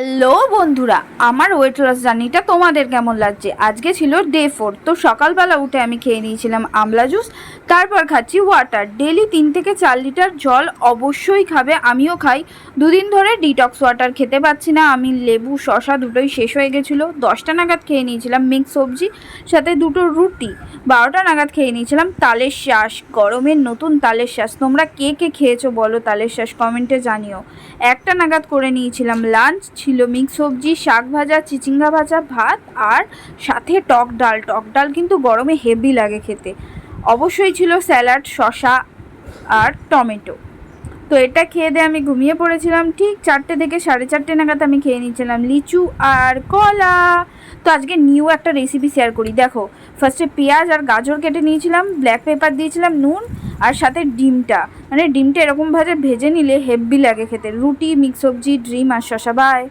Hello বন্ধুরা, আমার weight loss জার্নিটা তোমাদের কেমন লাগছে? আজকে ছিল ডে ফোর তো সকালবেলা উঠে আমি খেয়ে নিয়েছিলাম আমলা জুস তারপর খাচ্ছি ওয়াটার ডেলি তিন থেকে চার লিটার জল অবশ্যই খাবে, আমিও খাই। দুদিন ধরে ডিটক্স ওয়াটার খেতে পাচ্ছি না, আমি লেবু শশা দুটোই শেষ হয়ে গেছিল। দশটা নাগাদ খেয়ে নিয়েছিলাম মিক্স সবজি, সাথে দুটো রুটি, বারোটা নাগাদ খেয়ে নিয়েছিলাম তালের শ্বাস। গরমের নতুন তালের শ্বাস, তোমরা কে কে খেয়েছো বলো তালের শ্বাস কমেন্টে জানিও। একটা নাগাদ করে নিয়েছিলাম লাঞ্চ ছিল মিক্স সবজি, শাক ভাজা, চিচিঙ্গা ভাজা, ভাত আর সাথে টক ডাল। টক ডাল কিন্তু গরমে হেভি লাগে খেতে। অবশ্যই ছিল স্যালাড শশা আর টমেটো। তো এটা খেয়ে দিয়ে আমি ঘুমিয়ে পড়েছিলাম। ঠিক চারটে থেকে সাড়ে চারটে নাগাদ আমি খেয়ে নিয়েছিলাম লিচু আর কলা। তো আজকে নিউ একটা রেসিপি শেয়ার করি। দেখো ফার্স্টে পেঁয়াজ আর গাজর কেটে নিয়েছিলাম ব্ল্যাক পেপার দিয়েছিলাম, নুন আর সাথে ডিমটা। মানে ডিমটা এরকমভাবে ভেজে নিলে হেভি লাগে খেতে। রুটি, মিক্স সবজি, ডিম আর শশা বাই